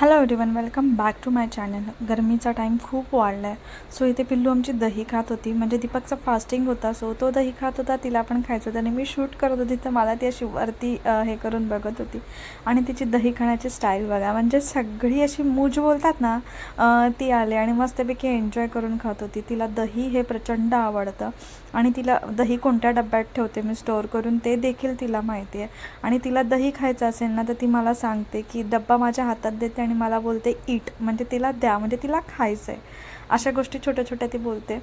Hello everyone welcome back to my channel गरमीचा time खूप वाढला आहे सो इथे पिल्लू आमची दही खात होती. म्हणजे दीपकचा फास्टिंग होता. सो तो दही खात होता. तिला पण खायचं. होतं आणि मी शूट करत होती. तर मला ती अशी वरती हे करून बघत होती. आणि तिची दही खाण्याची स्टाईल बघा. म्हणजे सगळी अशी मूज बोलतात ना ती आली. आणि मस्तपैकी एन्जॉय करून खात होती. तिला दही हे प्रचंड आवडतं. आणि तिला दही कोणत्या डब्यात ठेवते मी स्टोअर करून ते देखील तिला माहिती आहे. आणि तिला दही खायचं असेल ना तर ती मला सांगते की डब्बा माझ्या हातात देते आणि मला बोलते ईट म्हणजे तिला द्या म्हणजे तिला खायचं आहे अशा गोष्टी छोट्या छोट्या ती बोलते.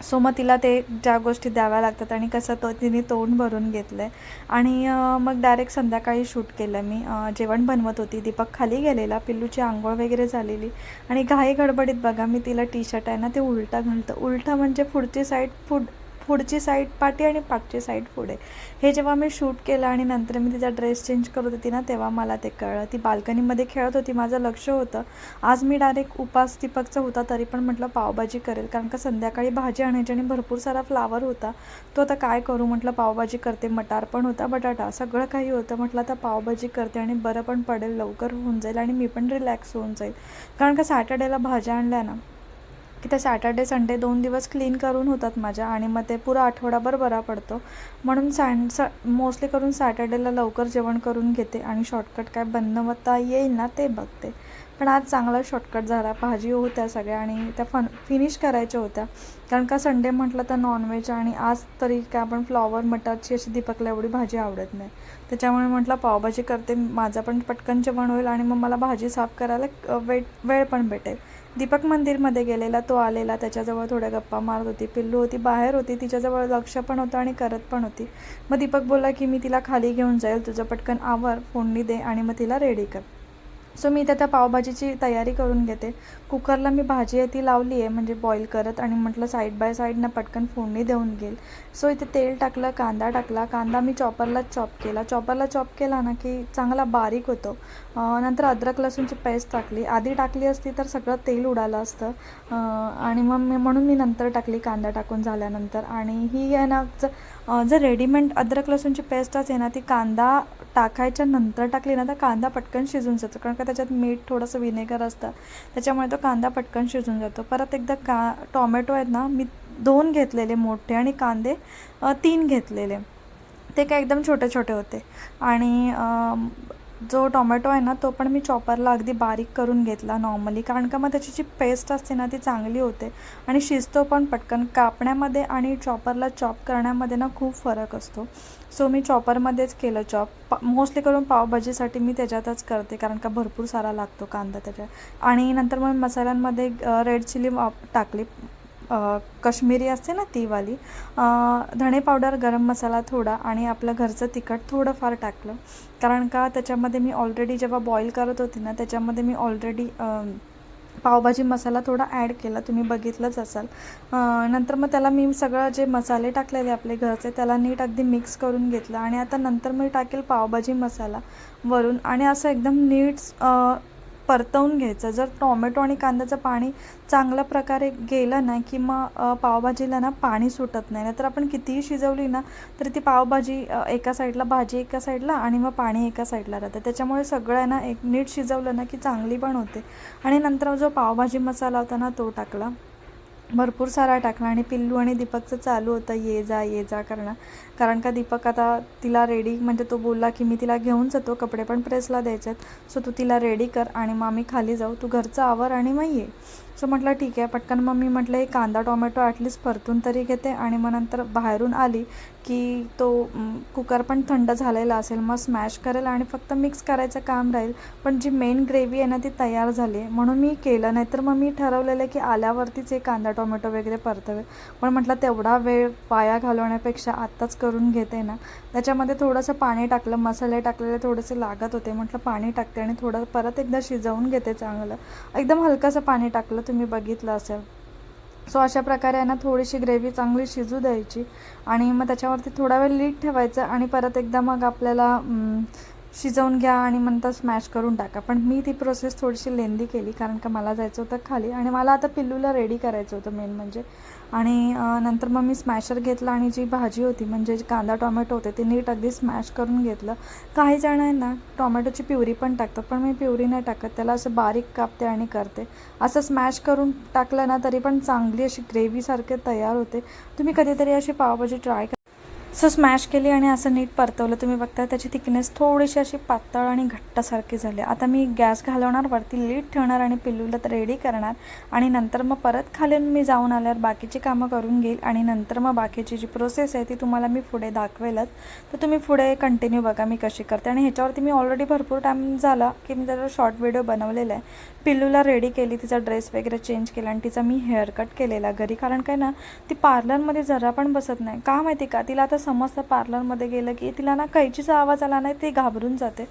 सो मग तिला ते ज्या गोष्टी द्याव्या लागतात आणि कसं तो तिने तोंड भरून घेतलं आहे आणि मग डायरेक्ट संध्याकाळी शूट केलं मी. जेवण बनवत होती. दीपक खाली गेलेला पिल्लूची आंघोळ वगैरे झालेली. आणि घाई गडबडीत बघा मी तिला टी शर्ट आहे ना ते उलटं घालतं. उलटं म्हणजे पुढची साईड फुड पुढची साईड पाठी आणि पाठची साईड पुढे. हे जेव्हा मी शूट केलं आणि नंतर मी तिचा ड्रेस चेंज करत होती ना तेव्हा मला ते कळलं. ती बाल्कनीमध्ये खेळत होती माझं लक्ष होतं. आज मी डायरेक्ट उपास दीपकचा होता तरी पण म्हटलं पावभाजी करेल. कारण का संध्याकाळी भाजी आणायची आणि भरपूर सारा फ्लावर होता. तो आता काय करू म्हटलं पावभाजी करते मटार पण होता बटाटा सगळं काही होतं. म्हटलं आता पावभाजी करते आणि बरं पण पडेल लवकर होऊन जाईल आणि मी पण रिलॅक्स होऊन जाईल. कारण का सॅटर्डेला भाज्या आणल्या ना की त्या सॅटर्डे संडे दोन दिवस क्लीन करून होतात माझ्या आणि मग ते पुरा आठवडाभर बरा पडतो. म्हणून सँड स मोस्टली करून सॅटर्डेला लवकर जेवण करून घेते आणि शॉर्टकट काय बनवता येईल ना ते बघते. पण आज चांगला शॉर्टकट झाला भाजी होत्या सगळ्या आणि त्या फन फिनिश करायच्या होत्या. कारण का संडे म्हटलं तर नॉनव्हेज आणि आज तरी काय आपण फ्लॉवर मटरची अशी दीपकला एवढी भाजी आवडत नाही. त्याच्यामुळे म्हटलं पावभाजी करते माझं पण पटकन जेवण होईल आणि मग मला भाजी साफ करायला वेट वेळ वेळ पण भेटेल. दीपक मंदिरमध्ये गेलेला तो आलेला त्याच्याजवळ थोड्या गप्पा मारत होती पिल्लू होती बाहेर होती तिच्याजवळ लक्ष पण होतं आणि करत पण होती. मग दीपक बोलला की मी तिला खाली घेऊन जाईल तुझं पटकन आवर फोडणी दे आणि मग तिला रेडी कर. सो मी इथे त्या पावभाजीची तयारी करून घेते. कुकरला मी भाजी आहे ती लावली आहे म्हणजे बॉईल करत आणि म्हटलं साईड बाय साईडनं पटकन फोडणी देऊन घेईल. सो इथे तेल टाकलं कांदा टाकला. कांदा मी चॉपरलाच चॉप केला. चॉपरला चॉप केला ना की चांगला बारीक होतो. नंतर अद्रक लसूणची पेस्ट टाकली. आधी टाकली असती तर सगळं तेल उडालं असतं. आणि मग मी म्हणून मी नंतर टाकली कांदा टाकून झाल्यानंतर. आणि ही आहे ना जर रेडीमेड अद्रक लसूणची पेस्ट आहे ना ती कांदा टाकायच्या नंतर टाकली ना तर कांदा पटकन शिजून जातो. कारण का त्याच्यात मीठ थोडंसं विनेगर असतं. त्याच्यामुळे तो कांदा पटकन शिजून जातो. परत एकदा का टॉमॅटो आहेत ना मी दोन घेतलेले मोठे आणि कांदे तीन घेतलेले. ते काय एकदम छोटे छोटे होते. आणि जो टोमॅटो आहे ना तो पण मी चॉपरला अगदी बारीक करून घेतला नॉर्मली. कारण का मग त्याची जी पेस्ट असते ना ती चांगली होते. आणि शिजतो पण पटकन. कापण्यामध्ये आणि चॉपरला चॉप करण्यामध्ये ना खूप फरक असतो. सो मी चॉपरमध्येच केलं चॉप पा मोस्टली करून पावभाजीसाठी मी त्याच्यातच करते कारण का भरपूर सारा लागतो कांदा त्याच्यात आणि नंतर मग मसाल्यांमध्ये रेड चिली टाकली. कश्मीरी असते ना ती वाली धणे पावडर गरम मसाला थोडा आणि आपलं घरचं तिखट थोडंफार टाकलं. कारण का त्याच्यामध्ये मी ऑलरेडी जेव्हा बॉईल करत होती ना त्याच्यामध्ये मी ऑलरेडी पावभाजी मसाला थोडा ॲड केला तुम्ही बघितलंच असाल. नंतर मग त्याला मी सगळं जे मसाले टाकलेले आपले घरचे त्याला नीट अगदी मिक्स करून घेतलं. आणि आता नंतर मी टाकेल पावभाजी मसाला वरून. आणि असं एकदम नीट परतवून घ्यायचं. जर टॉमॅटो आणि कांद्याचं पाणी चांगल्या प्रकारे गेलं ना की मग पावभाजीला ना पाणी सुटत नाही नाहीतर आपण कितीही शिजवली ना तर ती पावभाजी एका साईडला भाजी एका साईडला आणि मग पाणी एका साईडला राहतं. त्याच्यामुळे सगळं आहे ना एक नीट शिजवलं ना की चांगली पण होते. आणि नंतर जो पावभाजी मसाला होता ना तो टाकला. भरपूर सारा टाकला आणि पिल्लू आणि दीपकचं चालू होतं ये जा ये जा करणं कारण का दीपक आता तिला रेडी म्हणजे तो बोलला की मी तिला घेऊन जातो कपडे पण प्रेसला द्यायचे आहेत सो तू तिला रेडी कर आणि मग आम्ही खाली जाऊ. तू घरचं आवर आणि मग ये. सो म्हटलं ठीक आहे पटकन मग मी म्हटलं एक कांदा टोमॅटो ॲटलिस्ट परतून तरी घेते आणि मग नंतर बाहेरून आली की तो कुकर पण थंड झालेला असेल मग स्मॅश करेल आणि फक्त मिक्स करायचं काम राहील. पण जी मेन ग्रेव्ही आहे ना ती तयार झाली आहे. म्हणून मी केलं नाहीतर मग मी ठरवलेलं आहे की आल्यावरतीच एक कांदा टोमॅटो वगैरे परतवे पण म्हटलं तेवढा वेळ वाया घालवण्यापेक्षा आत्ताच करून घेते ना. त्याच्यामध्ये थोडंसं पाणी टाकलं मसाले टाकलेले थोडेसे लागत होते. म्हटलं पाणी टाकते आणि थोडं परत एकदा शिजवून घेते चांगलं. एकदम हलकंसं पाणी टाकलं तुम्ही बघितलं असेल. सो अशा प्रकारे आहे ना थोडीशी ग्रेव्ही चांगली शिजू द्यायची. आणि मग त्याच्यावरती थोडा वेळ लीट ठेवायचं आणि परत एकदा मग आपल्याला शिजवून घ्या आणि नंतर स्मॅश करून टाका. पण मी ती प्रोसेस थोडीशी लेंदी केली कारण का मला जायचं होतं खाली आणि मला आता पिल्लूला रेडी करायचं होतं मेन म्हणजे. आणि नंतर मग मी स्मॅशर घेतला आणि जी भाजी होती म्हणजे जे कांदा टोमॅटो होते ते नीट अगदी स्मॅश करून घेतलं. काही जण आहे ना टोमॅटोची प्युरी पण टाकतात पण मी प्युरी नाही टाकत. त्याला असं बारीक कापते आणि करते. असं स्मॅश करून टाकलं ना तरी पण चांगली अशी ग्रेव्हीसारखे तयार होते. तुम्ही कधीतरी अशी पावभाजी ट्राय करा सो स्मॅश केली आणि असं नीट परतवलं. तुम्ही बघता त्याची थिकनेस थोडीशी अशी पातळ आणि घट्टसारखी झाली. आता मी गॅस घालवणार वरती लीट ठेवणार आणि पिल्लूला तर रेडी करणार. आणि नंतर मग परत खालून मी जाऊन आल्यावर बाकीची कामं करून घेईल. आणि नंतर मग बाकीची जी प्रोसेस आहे ती तुम्हाला मी पुढे दाखवेलच. तर तुम्ही पुढे कंटिन्यू बघा मी कशी करते. आणि ह्याच्यावरती मी ऑलरेडी भरपूर टाईम झाला की मी त्याचा शॉर्ट व्हिडिओ बनवलेला आहे. पिल्लूला रेडी केली तिचा ड्रेस वगैरे चेंज केला आणि तिचा मी हेअर कट केलेला घरी. कारण काय ना ती पार्लरमध्ये जरा पण बसत नाही. का माहिती का तिला आता समजतं पार्लरमध्ये गेलं की तिला ना कैचीचा आवाज आला नाही ते घाबरून जाते.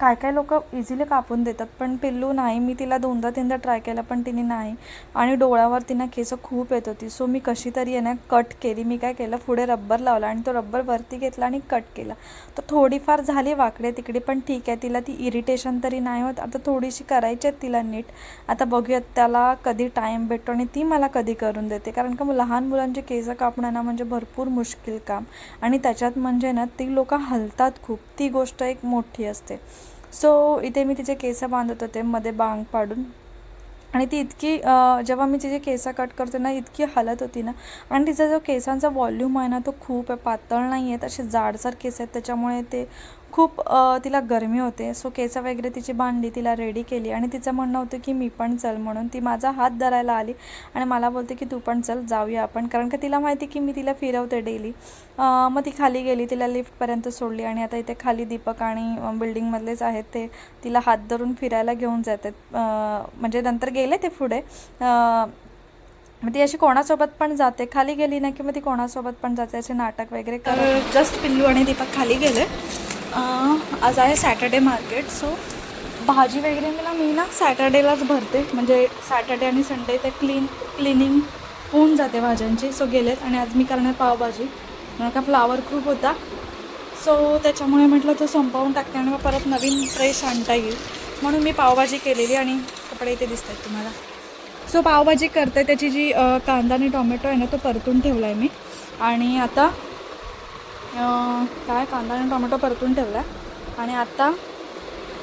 काय काय लोक इझिली कापून देतात पण पिल्लू नाही. मी तिला दोनदा तीनदा ट्राय केला पण तिने नाही. आणि डोळ्यावर तिनं केस खूप येत होती. सो मी कशी तरी आहे ना कट केली. मी काय केलं पुढे रब्बर लावला आणि तो रब्बर वरती घेतला आणि कट केला. तर थोडीफार झाली वाकडे तिकडे पण ठीक आहे. तिला ती इरिटेशन तरी नाही होत. आता थोडीशी करायची आहेत तिला नीट. आता बघूयात त्याला कधी टाईम भेटतो आणि ती मला कधी करून देते. कारण का लहान मुलांचे केस कापणं ना म्हणजे भरपूर मुश्किल काम. आणि त्याच्यात म्हणजे ना ती लोक हलतात खूप. ती गोष्ट एक मोठी असते. सो इथे मी तिचे केस बांधत होते मध्ये बांग पाडून. आणि ती इतकी जेव्हा मी तिचे केस कट करते ना इतकी हलत होती ना. आणि तिचा जो केसांचा वॉल्यूम आहे ना तो खूप आहे पातळ नाही आहेत असे जाडसर केस आहेत त्याच्यामुळे ते खूप तिला गरमी होते. सो केस वगैरे तिची बांधली तिला रेडी केली. आणि तिचं म्हणणं होतं की मी पण चल म्हणून. ती माझा हात धरायला आली आणि मला बोलते की तू पण चल जाऊया आपण. कारण का तिला माहिती की मी तिला फिरवते डेली मग ती खाली गेली तिला लिफ्टपर्यंत सोडली आणि आता इथे खाली दीपक आणि बिल्डिंगमधलेच आहेत ते. तिला हात धरून फिरायला घेऊन जातात. म्हणजे नंतर गेले ते पुढे. मग ती अशी कोणासोबत पण जाते. खाली गेली ना की मग ती कोणासोबत पण जाते. असे नाटक वगैरे कर जस्ट पिल्लू आणि दीपक खाली गेले. आज आहे सॅटर्डे मार्केट सो भाजी वगैरे मला मी ना सॅटर्डेलाच भरते. म्हणजे सॅटर्डे आणि संडे ते क्लीन क्लिनिंग होऊन जाते भाज्यांची. सो गेलेत आणि आज मी करणार पावभाजी. मला का फ्लावर खूप होता. सो त्याच्यामुळे म्हटलं तो संपवून टाकते आणि मग परत नवीन फ्रेश आणता येईल. म्हणून मी पावभाजी केलेली आणि कपडे इथे दिसत आहेत तुम्हाला. सो पावभाजी करते. त्याची जी कांदा आणि टोमॅटो आहे ना तो परतून ठेवला आहे मी. आणि आता काय कांदा आणि टोमॅटो परतून ठेवला आणि आत्ता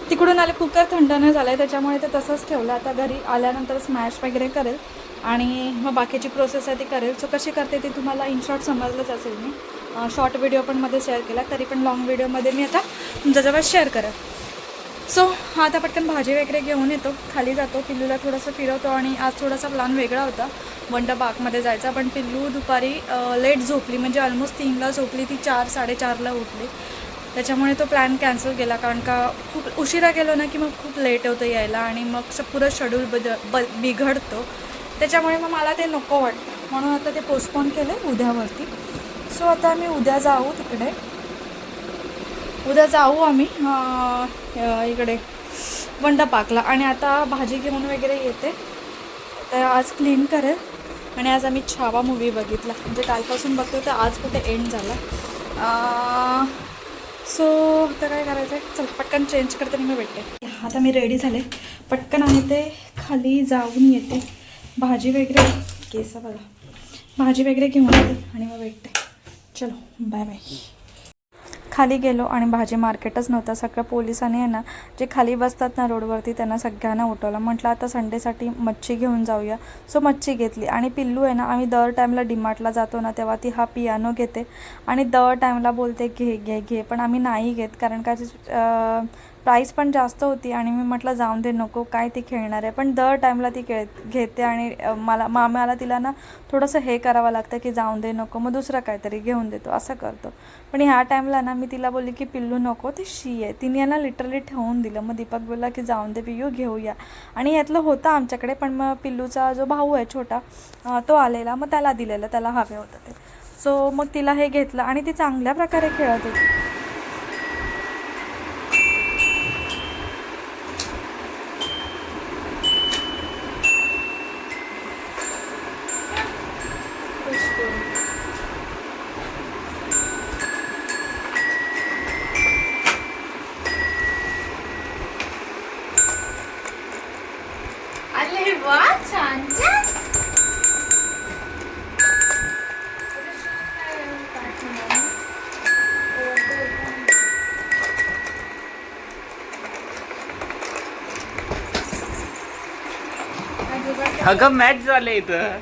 तिकडून आले कुकर थंड नाही झालं आहे त्याच्यामुळे ते तसंच ठेवलं. आता घरी आल्यानंतर स्मॅश वगैरे करेल. आणि मग बाकीची प्रोसेस आहे ती करेल. सो कशी करते ती तुम्हाला इन शॉर्ट समजलंच असेल मी. शॉर्ट व्हिडिओ पण मध्ये शेअर केला तरी पण लॉंग व्हिडिओमध्ये मी आता तुमच्याजवळ शेअर करेल. सो हा आता पटकन भाजी वगैरे घेऊन येतो. खाली जातो. पिल्लूला थोडंसं फिरवतो आणि आज थोडासा प्लॅन वेगळा होता. वंडर पार्कमध्ये जायचा पण पिल्लू दुपारी लेट झोपली. म्हणजे ऑलमोस्ट तीनला झोपली. ती चार साडेचारला उठली. त्याच्यामुळे तो प्लॅन कॅन्सल केला. कारण का खूप उशिरा गेलो ना की मग खूप लेट होतं यायला आणि मग पुरं शेड्यूल बद ब बिघडतो. त्याच्यामुळे मग मला ते नको वाटतं म्हणून आता ते पोस्टपोन केलं उद्यावरती. सो आता आम्ही उद्या जाऊ तिकडे. उद्या जाऊ आम्ही इकडे वंडा पाकला आणि आता भाजी घेऊन वगैरे येते. तर आज क्लीन करेल. आणि आज आम्ही छावा मूवी बघितला. म्हणजे कालपासून बघतो तर आज कुठे एंड झाला. सो आता काय करायचं आहे चल पटकन चेंज करते मी भेटते. आता मी रेडी झाले. पटकन आणि ते खाली जाऊन येते. भाजी वगैरे केसा बघा. भाजी वगैरे घेऊन येते आणि मग भेटते. चलो बाय बाय खाली गेलो आणि भाजी मार्केटच नव्हतं. सगळ्या पोलिसांनी आहे ना जे खाली बसतात ना रोडवरती त्यांना सगळ्यांना उठवलं. म्हटलं आता संडेसाठी मच्छी घेऊन जाऊया. सो मच्छी घेतली. आणि पिल्लू आहे ना आम्ही दर टाईमला डिमार्टला जातो ना तेव्हा ती हा पियानो घेते. आणि दर टाईमला बोलते घे घे घे. पण आम्ही नाही घेत कारण का प्राईस पण जास्त होती आणि मी म्हटलं जाऊन दे नको काय ती खेळणार आहे. पण दर टाईमला ती खेळ घेते आणि मला मामाला तिला ना थोडंसं हे करावं लागतं की जाऊन दे नको मग दुसरं काहीतरी घेऊन देतो असं करतो. पण ह्या टाईमला ना मी तिला बोलली की पिल्लू नको ते शी आहे. तिने ना लिटरली ठेवून दिलं. मग दीपक बोलला की जाऊन दे पियू घेऊया. आणि यातलं होतं आमच्याकडे पण मग पिल्लूचा जो भाऊ आहे छोटा तो आलेला. मग त्याला दिलेलं त्याला हवे होतं ते. सो मग तिला हे घेतलं आणि ती चांगल्या प्रकारे खेळत होती. अरे वा छान छान. अगं मॅच झाले इथं.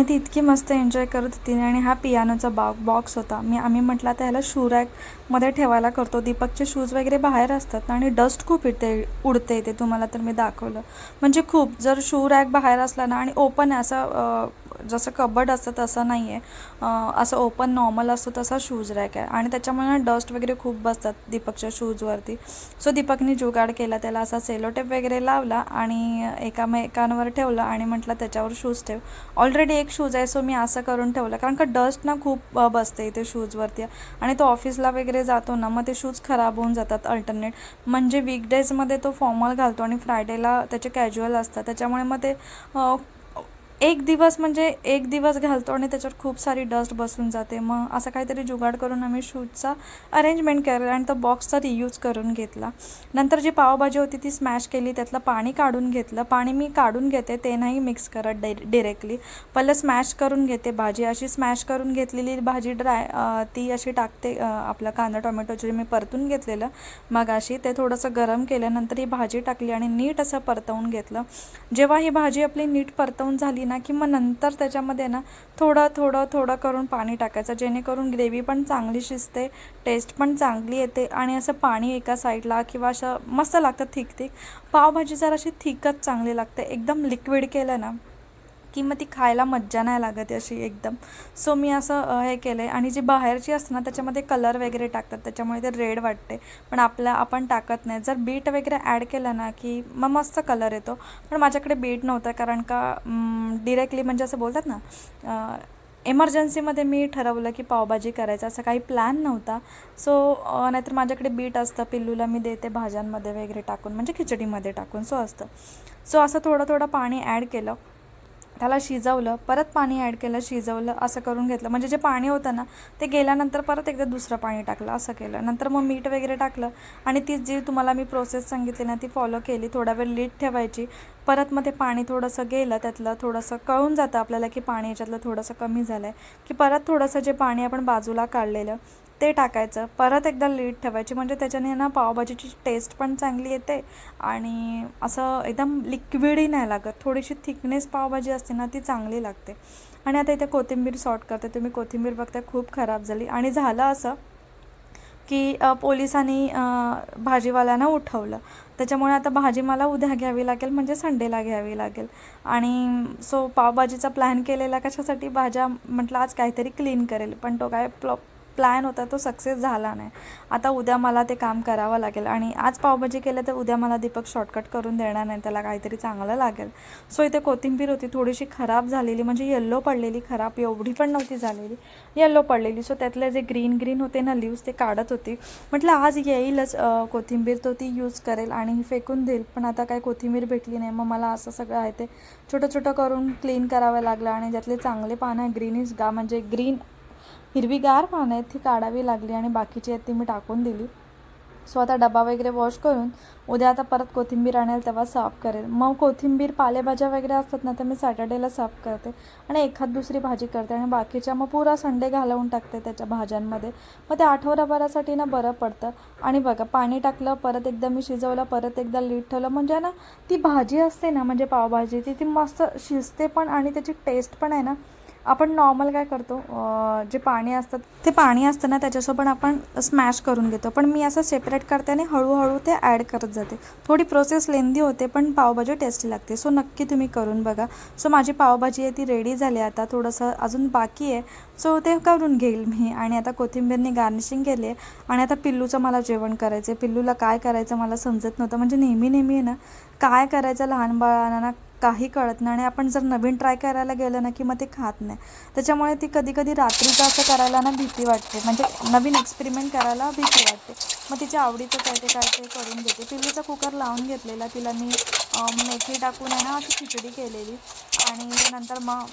आणि ती इतकी मस्त एन्जॉय करत होती आणि हा पियानोचा बॉ बॉक्स होता. मी आम्ही म्हटलं आता ह्याला शू रॅकमध्ये ठेवायला करतो. दीपकचे शूज वगैरे बाहेर असतात आणि डस्ट खूप इथे उडते ते तुम्हाला तर मी दाखवलं. म्हणजे खूप जर शू रॅक बाहेर असला ना आणि ओपन आहे असं जसं कबड असतं तसं नाही आहे. असं ओपन नॉर्मल असतो तसा शूज रॅक आहे. आणि त्याच्यामुळे ना डस्ट वगैरे खूप बसतात दीपकच्या शूजवरती. सो दीपकनी जुगाड केला त्याला असा सेलोटेप वगैरे लावला आणि एकामेकांवर ठेवलं आणि म्हटलं त्याच्यावर शूज ठेव. ऑलरेडी एक शूज आहे सो मी असं करून ठेवलं. कारण का डस्ट ना खूप बसते इथे शूजवरती. आणि तो ऑफिसला वगैरे जातो ना मग ते शूज खराब होऊन जातात अल्टरनेट म्हणजे वीकडेजमध्ये तो फॉर्मल घालतो आणि फ्रायडेला त्याचे कॅज्युअल असतात. त्याच्यामुळे मग ते एक दिवस म्हणजे एक दिवस घालतो आणि त्याच्यावर खूप सारी डस्ट बसून जाते. मग असं काहीतरी जुगाड करून आम्ही शूजचा अरेंजमेंट केलं आणि तो बॉक्सचा रियूज करून घेतला. नंतर जी पावभाजी होती ती स्मॅश केली त्यातलं पाणी काढून घेतलं. पाणी मी काढून घेते ते नाही मिक्स करत डे डिरेक्टली पहिलं स्मॅश करून घेते भाजी. अशी स्मॅश करून घेतलेली भाजी ड्राय ती अशी टाकते आपलं आपला कांदा टोमॅटोचे जे मी परतून घेतलेलं मग अशी ते थोडंसं गरम केल्यानंतर ही भाजी टाकली आणि नीट असं परतवून घेतलं. जेव्हा ही भाजी आपली नीट परतवून झाली ना की मग नंतर त्याच्यामध्ये ना थोडं थोडं थोडं करून पाणी टाकायचं. जेणेकरून ग्रेव्ही पण चांगली शिजते टेस्ट पण चांगली येते आणि असं पाणी एका साईडला किंवा असं मस्त लागतं थिक थिक पावभाजी जर अशी थिकच चांगली लागते एकदम लिक्विड केलं ना की मग ती खायला मज्जा नाही लागत अशी एकदम. सो मी असं हे केलं आहे आणि जी बाहेरची असते ना त्याच्यामध्ये कलर वगैरे टाकतात. त्याच्यामुळे ते रेड वाटते पण आपल्या आपण टाकत नाही. जर बीट वगैरे ॲड केलं ना की मग मस्त कलर येतो. पण माझ्याकडे बीट नव्हतं. कारण का डिरेक्टली म्हणजे असं बोलतात ना इमर्जन्सीमध्ये एमर्जन्सीमध्ये मी ठरवलं की पावभाजी करायचं. असं काही प्लॅन नव्हता. सो नाहीतर माझ्याकडे बीट असतं. पिल्लूला मी देते भाज्यांमध्ये वगैरे टाकून. म्हणजे खिचडीमध्ये टाकून. सो असतं. सो असं थोडं थोडं पाणी ॲड केलं. त्याला शिजवलं परत पाणी ॲड केलं शिजवलं असं करून घेतलं. म्हणजे जे पाणी होतं ना ते गेल्यानंतर परत एकदा दुसरं पाणी टाकलं असं केलं. नंतर मग मीठ वगैरे टाकलं आणि ती जी तुम्हाला मी प्रोसेस सांगितली ना ती फॉलो केली. थोडा वेळ लीट ठेवायची. परत मग ते पाणी थोडंसं गेलं त्यातलं थोडंसं कळून जातं आपल्याला की पाणी याच्यातलं थोडंसं कमी झालं आहे की परत थोडंसं जे पाणी आपण बाजूला काढलेलं ते टाकायचं. परत एकदा लीड ठेवायची. म्हणजे त्याच्याने ना पावभाजीची टेस्ट पण चांगली येते आणि असं एकदम लिक्विडही नाही लागत. थोडीशी थिकनेस पावभाजी असते ना ती चांगली लागते. आणि आता इथे कोथिंबीर सॉर्ट करते. तुम्ही कोथिंबीर बघता खूप खराब झाली. आणि झालं असं की पोलिसांनी भाजीवाल्यांना उठवलं. त्याच्यामुळे आता भाजी मला उद्या घ्यावी लागेल म्हणजे संडेला घ्यावी लागेल. आणि सो पावभाजीचा प्लॅन केलेला कशासाठी? भाज्या म्हटलं आज काहीतरी क्लीन करेल. पण तो काय प्लॉ प्लॅन होता तो सक्सेस झाला नाही. आता उद्या मला ते काम करावं लागेल. आणि आज पावभाजी केलं तर उद्या मला दीपक शॉर्टकट करून देणार नाही. त्याला काहीतरी चांगलं लागेल. सो इथे कोथिंबीर होती थोडीशी खराब झालेली. म्हणजे येल्लो पडलेली खराब एवढी पण नव्हती झालेली. येल्लो पडलेली. सो त्यातले जे ग्रीन ग्रीन होते ना लिव्स ते काढत होती. म्हटलं आज येईलच कोथिंबीर तो ती यूज करेल आणि ही फेकून देईल. पण आता काय कोथिंबीर भेटली नाही. मग मला असं सगळं आहे ते छोटं छोटं करून क्लीन करावं लागलं. आणि ज्यातले चांगले पानं ग्रीनिश गा म्हणजे ग्रीन हिरवीगार पानं आहेत ती काढावी लागली आणि बाकीची आहेत ती मी टाकून दिली. सो आता डबा वगैरे वॉश करून उद्या आता परत कोथिंबीर आणेल तेव्हा साफ करेल. मग कोथिंबीर पालेभाज्या वगैरे असतात ना तर मी सॅटर्डेला साफ करते आणि एखाद दुसरी भाजी करते आणि बाकीच्या मग पुरा संडे घालवून टाकते त्याच्या भाज्यांमध्ये. मग ते आठवडाभरासाठी ना बरं पडतं. आणि बघा पाणी टाकलं परत एकदा मी शिजवलं परत एकदा लीट ठेवलं म्हणजे ना ती भाजी असते ना म्हणजे पावभाजी ती ती मस्त शिजते पण आणि त्याची टेस्ट पण आहे ना आपण नॉर्मल काय करतो? जे पाणी असतात ते पाणी असतं ना त्याच्यासोबत आपण स्मॅश करून घेतो. पण मी असं सेपरेट करते आणि हळूहळू ते ॲड करत जाते. थोडी प्रोसेस लेंदी होते पण पावभाजी टेस्टी लागते. सो नक्की तुम्ही करून बघा. सो माझी पावभाजी आहे ती रेडी झाली आता. थोडंसं अजून बाकी आहे. सो ते करून घेईल मी. आणि आता कोथिंबीरने गार्निशिंग केली आहे. आणि आता पिल्लूचं मला जेवण करायचं आहे पिल्लूला काय करायचं मला समजत नव्हतं. म्हणजे नेहमी नेहमी आहे ना काय करायचं लहान बाळांना काही कळत नाही आणि आपण जर नवीन ट्राय करायला गेलं ना की मग ते खात नाही. त्याच्यामुळे ती कधी कधी रात्रीचं असं करायला ना भीती वाटते. म्हणजे नवीन एक्सपेरिमेंट करायला भीती वाटते. मग तिच्या आवडीचं काय ते काय ते करून घेते. पिल्लूचा कुकर लावून घेतलेला. तिला मी मेथी टाकून आहे ना अशी खिचडी केलेली. आणि नंतर मग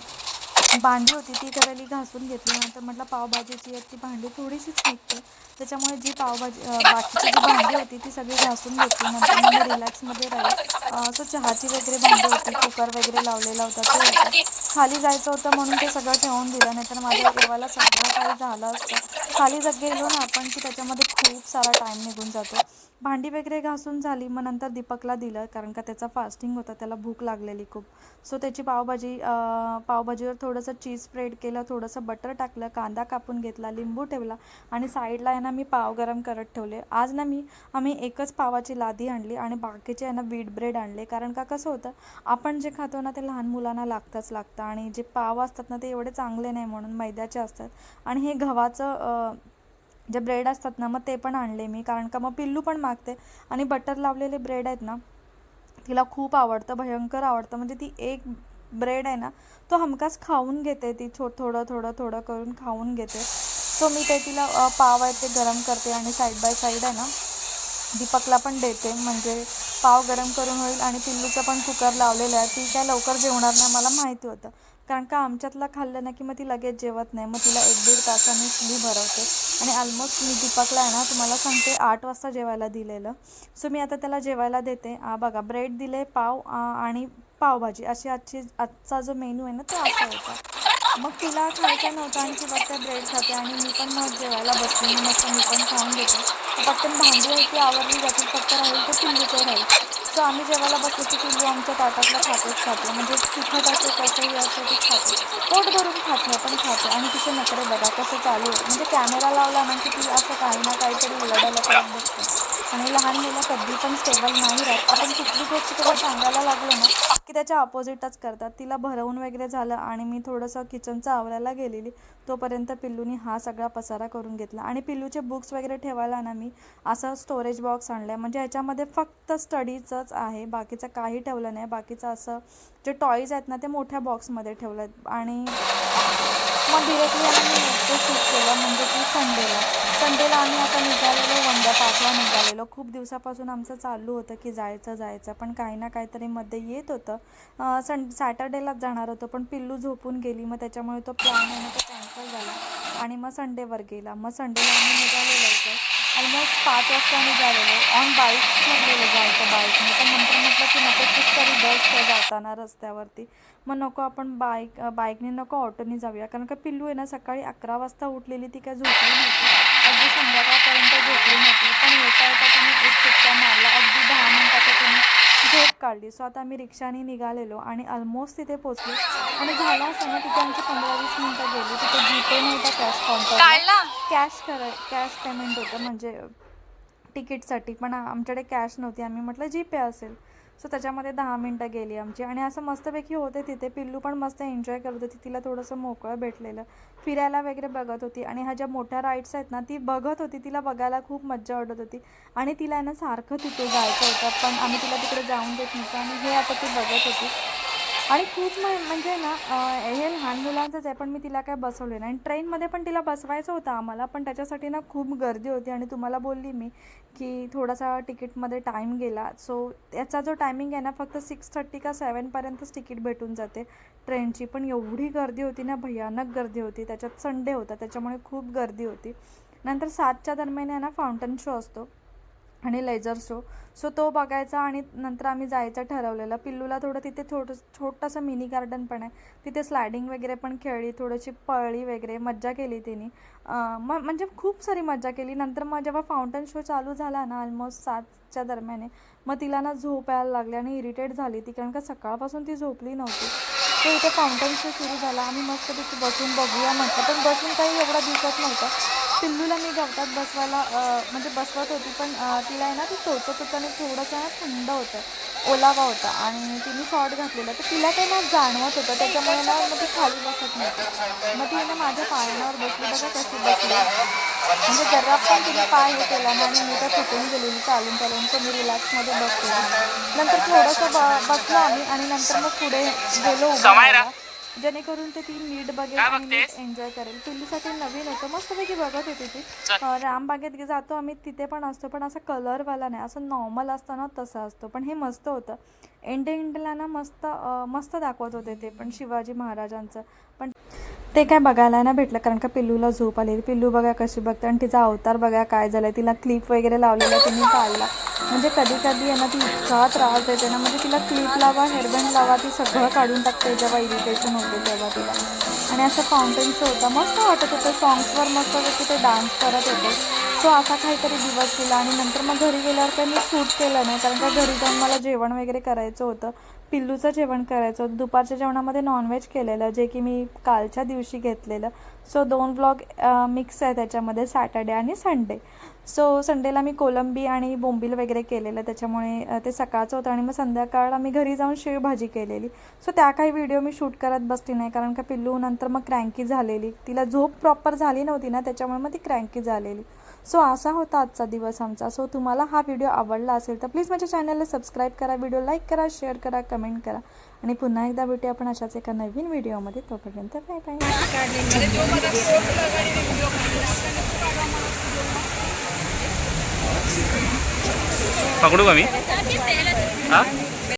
भांडी होती ती करायला घासून घेतली. नंतर म्हटलं पावभाजीची आहेत ती भांडी थोडीशीच निघते. त्याच्यामुळे जी पावभाजी बाकीची जी भांडी होती ती सगळी घासून घेतली. नंतर मग मी रिलॅक्समध्ये राहील. असं चहाची वगैरे भांडी होती कुकर वगैरे लावलेला होता ते होतं. खाली जायचं होतं म्हणून ते सगळं ठेवून दिलं नाहीतर माझ्या देवाला सगळं काही झालं असतं. खाली जर गेलो ना आपण की त्याच्यामध्ये खूप सारा टाईम निघून जातो. भांडी वगैरे घासून झाली मग नंतर दीपकला दिलं कारण का त्याचा फास्टिंग होता त्याला भूक लागलेली खूप. सो त्याची पावभाजी पावभाजीवर थोडंसं चीज स्प्रेड केलं थोडंसं बटर टाकलं कांदा कापून घेतला लिंबू ठेवला आणि साईडला आहे ना मी पाव गरम करत ठेवले. आज ना मी आम्ही एकच पावाची लादी आणली आणि बाकीचे आहे ना व्हीट ब्रेड आणले. कारण का कसं होतं आपण जे खातो ना ते लहान मुलांना लागतंच लागतं. आणि जे पाव असतात ना ते एवढे चांगले नाही म्हणून मैद्याचे असतात. आणि हे गव्हाचं जे ब्रेड असतात ना मग ते पण आणले मी. कारण का मग पिल्लू पण मागते. आणि बटर लावलेले ब्रेड आहेत ना तिला खूप आवडतं भयंकर आवडतं. म्हणजे ती एक ब्रेड आहे ना तो हमखास खाऊन घेते ती. छो थोडं थोडं थोडं करून खाऊन घेते. सो मी ते तिला पाव आहे ते गरम करते आणि साईड बाय साईड आहे ना दीपकला पण देते. म्हणजे पाव गरम करून होईल आणि पिल्लूचं पण कुकर लावलेलं आहे. ती काय लवकर जेवणार नाही मला माहिती होतं. कारण का आमच्यातला खाल्लं ना की मग ती लगेच जेवत नाही. मग तिला एक दीड तासाने मी भरवते. आणि ऑलमोस्ट मी दीपकला आहे ना तुम्हाला सांगते आठ वाजता जेवायला दिलेलं. सो मी आता त्याला जेवायला देते. बघा ब्रेड दिले पाव आणि पावभाजी. अशी आजची आजचा जो मेनू आहे ना तो असा होता. मग तिला खायचा नव्हता आणि ती फक्त ब्रेड खाते आणि मी पण मग जेवायला बसली. मी मस्त मी पण खाऊन घेते फक्त भांडी आहे ती आवरली जातील फक्त राहील ते पिल्लूचं राहील. तर आम्ही जेवायला बसलो की पिल्लू आमच्या ताटातलं खातोच खाते म्हणजे तिखट असो कसंही असो ती खाते पोट भरून खाते पण खाते आणि तिचे नखरे बघा कसं चालू आहे म्हणजे कॅमेरा लावला ना की ती असं काही ना काहीतरी उलडायला करत बसते. आणि लहान मुलं कधी पण स्टेबल नाही राहत. आपण कुठली गोष्ट त्याला सांगायला लागलो ना की त्याच्या अपोजिटच करतात. तिला भरवून वगैरे झालं आणि मी थोडंसं किचनचं आवरायला गेलेली. तोपर्यंत पिल्लूनी हा सगळा पसारा करून घेतला. आणि पिल्लूचे बुक्स वगैरे ठेवायला ना मी असं स्टोरेज बॉक्स आणलं आहे म्हणजे ह्याच्यामध्ये फक्त स्टडीचं स्टडीचंच आहे. बाकीचं काही ठेवलं नाही. बाकीचं असं जे टॉईज आहेत ना ते मोठ्या बॉक्समध्ये ठेवलं आहेत आणि मग डिरेक्टली आम्ही नेक्स्ट शूट केलं. म्हणजे की संडेला संडेला आम्ही आता निघालेलो वंदा पाचला निघालेलो. खूप दिवसापासून आमचं चालू होतं की जायचं जायचं. पण काही ना काहीतरी मध्ये येत होतं. सं सॅटर्डेलाच जाणार होतो. पण पिल्लू झोपून गेली. मग त्याच्यामुळे तो प्लॅन आहे ना तो कॅन्सल झाला. आणि मग संडेवर गेला. मग संडेला आम्ही निघालो ऑलमोस्ट पाच वाजता निघालेलो ऑन बाईक ठरलेलं जायचं बाईकने पण नंतर म्हटलं की नको खूप सारी बस जाताना रस्त्यावरती. मग नको आपण बाईक बाईकने नको ऑटोने जाऊया. कारण का पिल्लू आहे ना सकाळी अकरा वाजता उठलेली ती काय झोपली नव्हती. अगदी संध्याकाळपर्यंत झोपली नव्हती. पण येता येता तुम्ही एक सुट्ट्या मारला. अगदी दहा मिनटाचा तुम्ही झोप काढली. सो आता आम्ही रिक्षाने निघालेलो आणि ऑलमोस्ट तिथे पोचलो आणि झालं असं ना तिथे आमची पंधरा वीस मिनटं गेली. तिथे जीपे नव्हता कॅश काउंटर कॅश करा कॅश पेमेंट होतं म्हणजे तिकीटसाठी. पण आमच्याकडे कॅश नव्हती. आम्ही म्हटलं जीपे असेल. सो त्याच्यामध्ये दहा मिनटं गेली आमची. आणि असं मस्तपैकी होते तिथे. पिल्लू पण मस्त एन्जॉय करत होती. तिला थोडंसं मोकळं भेटलेलं. फिरायला वगैरे बघत होती. आणि ह्या ज्या मोठ्या राईड्स आहेत ना ती बघत होती. तिला बघायला खूप मज्जा वाटत होती. आणि तिला आहे ना सारखं तिथे जायचं होतं. पण आम्ही तिला तिकडे जाऊन देत नव्हतं. आणि हे आता ती बघत होती. आणि खूप म्हणजे ना हे लहान मुलांचंच आहे पण मी तिला काय बसवले नाही. आणि ट्रेनमध्ये पण तिला बसवायचं होतं आम्हाला पण त्याच्यासाठी ना खूप गर्दी होती आणि तुम्हाला बोलली मी की थोडासा तिकीटमध्ये टाईम गेला. सो त्याचा जो टायमिंग आहे ना फक्त सिक्स थर्टी का सेवनपर्यंतच तिकीट भेटून जाते. ट्रेनची पण एवढी गर्दी होती ना भयानक गर्दी होती. त्याच्यात संडे होता त्याच्यामुळे खूप गर्दी होती. नंतर सातच्या दरम्यान आहे ना फाउंटन शो असतो. आणि लेझर शो सो तो बघायचा आणि नंतर आम्ही जायचं ठरवलेलं. पिल्लूला थोडं तिथे थोडं छोटंसं मिनी गार्डन पण आहे. तिथे स्लायडिंग वगैरे पण खेळली थोडीशी पळली वगैरे मज्जा केली तिने. म म्हणजे खूप सारी मज्जा केली. नंतर मग जेव्हा फाउंटन शो चालू झाला ना ऑलमोस्ट सातच्या दरम्यान मग तिला ना झोप यायला लागली आणि इरिटेट झाली ती कारण का सकाळपासून ती झोपली नव्हती. तो इथे फाउंटन शो सुरू झाला. आम्ही मस्त तिथे बसून बघूया म्हटलं. पण बसून काही एवढं दिसत नव्हतं. पिल्लूला मी गवतात बसवायला म्हणजे बसवत होती पण तिला आहे ना ती टोचत होतं आणि थोडंसं ना थंड होतं ओलावा होता आणि तिने शॉर्ट घातलेला. तर तिला काही ना जाणवत होतं त्याच्यामुळे ना मग ती खाली बसत नव्हती. मग ती ना माझ्या पायावर बसली बघा कशी बसली. म्हणजे जरा पण तिने पाय हे केला ना आणि मी तर थकून गेलेली चालून चालून. तर मी रिलॅक्समध्ये बसले नंतर थोडंसं ब बसलो आम्ही आणि नंतर मग पुढे गेलो उभं जेणेकरून ते ती नीट बघेल आणि नीट एन्जॉय करेल. पिल्लूसाठी नवीन होतं मस्तपैकी बघत होती ती रामबागेत जातो आम्ही तिथे पण असतो पण असं कलरवाला नाही. असं नॉर्मल असतं ना तसं असतो. पण हे मस्त होतं. एंड एंडला ना मस्त मस्त दाखवत होते ते पण शिवाजी महाराजांचं. पण ते काय बघायला नाही भेटलं कारण का पिल्लूला झोप आलेली. पिल्लू बघा कशी बघते आणि तिचा अवतार बघा काय झालं तिला क्लिप वगैरे लावलेला तिने काढला म्हणजे कधी कधी आहे ना ती इतका त्रास देते ना म्हणजे तिला क्लिप लावा हेअरबँड लावा ती सगळं काढून टाकते जेव्हा इरिटेशन होते तेव्हा तिला. आणि असं फाउंटेन होतं. मस्त वाटत होतं. सॉंग्सवर मस्त होतं ते डान्स करत होते. सो असा काहीतरी दिवस गेला आणि नंतर मग घरी गेल्यावर काही मी शूट केलं नाही. कारण का घरी जाऊन मला जेवण वगैरे करायचं होतं. पिल्लूचं जेवण करायचं. होतं दुपारच्या जेवणामध्ये नॉनव्हेज केलेलं जे की मी कालच्या दिवशी घेतलेलं. सो दोन ब्लॉग मिक्स आहे त्याच्यामध्ये सॅटर्डे आणि संडे सो संडेला मी कोलंबी आणि बोंबील वगैरे केलेलं. त्याच्यामुळे ते सकाळचं होतं आणि मग संध्याकाळला मी घरी जाऊन शेवभाजी केलेली. सो त्या काही व्हिडिओ मी शूट करत बसली नाही. कारण का पिल्लू नंतर मग क्रँकी झालेली. तिला झोप प्रॉपर झाली नव्हती ना त्याच्यामुळे मग ती क्रँकी झालेली. सो असा होता आजचा दिवस आमचा. सो तुम्हाला हा व्हिडिओ आवडला असेल तर प्लीज माझ्या चॅनलला सबस्क्राईब करा व्हिडिओ लाईक करा शेअर करा कमेंट करा. आणि पुन्हा एकदा भेटूया आपण अशाच एका नवीन व्हिडिओमध्ये तोपर्यंत बाय बाय पकडू का मी? हा?